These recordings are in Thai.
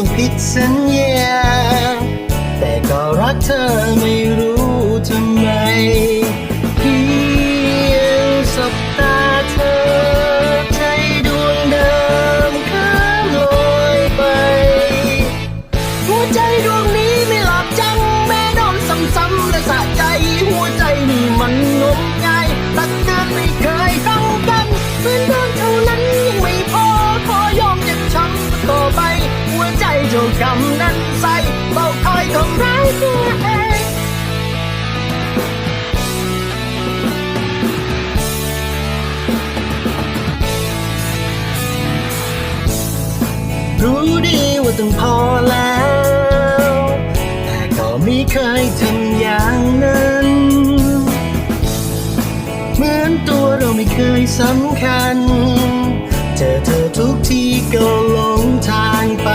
ต้องผิดสัญญา แต่ก็รักเธอไม่ กรรมนั้นใส่เบาคอยทำร้ายตัวเองรู้ดีว่าต้องพอแล้ว แต่ก็ไม่เคยทำอย่างนั้น เหมือนตัวเราไม่เคยสำคัญ เจอเธอทุกทีก็หลงทางไป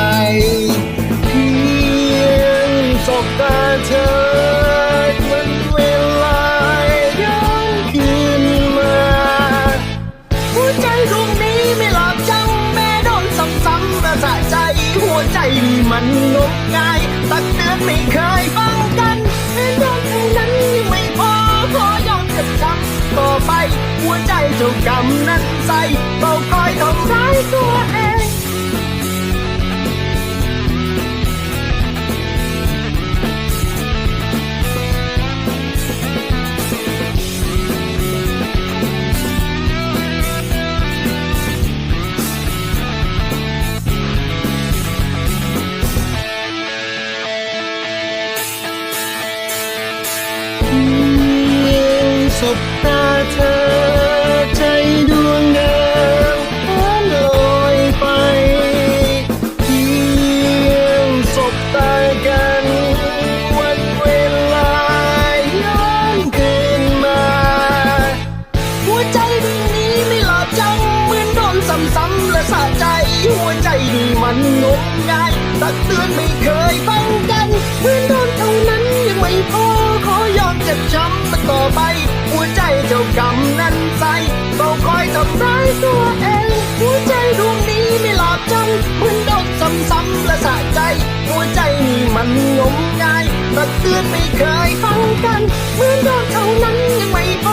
ใจนี่มันงมงายตักเตือนไม่เคยฟังกันแม่โดนเท่านั้นยังไม่พอขอ ตาเธอ ใจดวงเดิมเลื่ลอยไปเพียงสบตากัน วันเวลาย้อนคืนมา หัวใจดวงนี้ไม่หลับจังเหมือนโดนซ้ำๆและสะใจ หัวใจนี่มันงมงายตักเตือนไม่เคย เหมือนโดนซ้ำๆและสะใจ หัวใจนี่มันงมงายตักเตือนไม่เคยฟังกัน เหมือนโดนเท่านั้นยังไม่พอ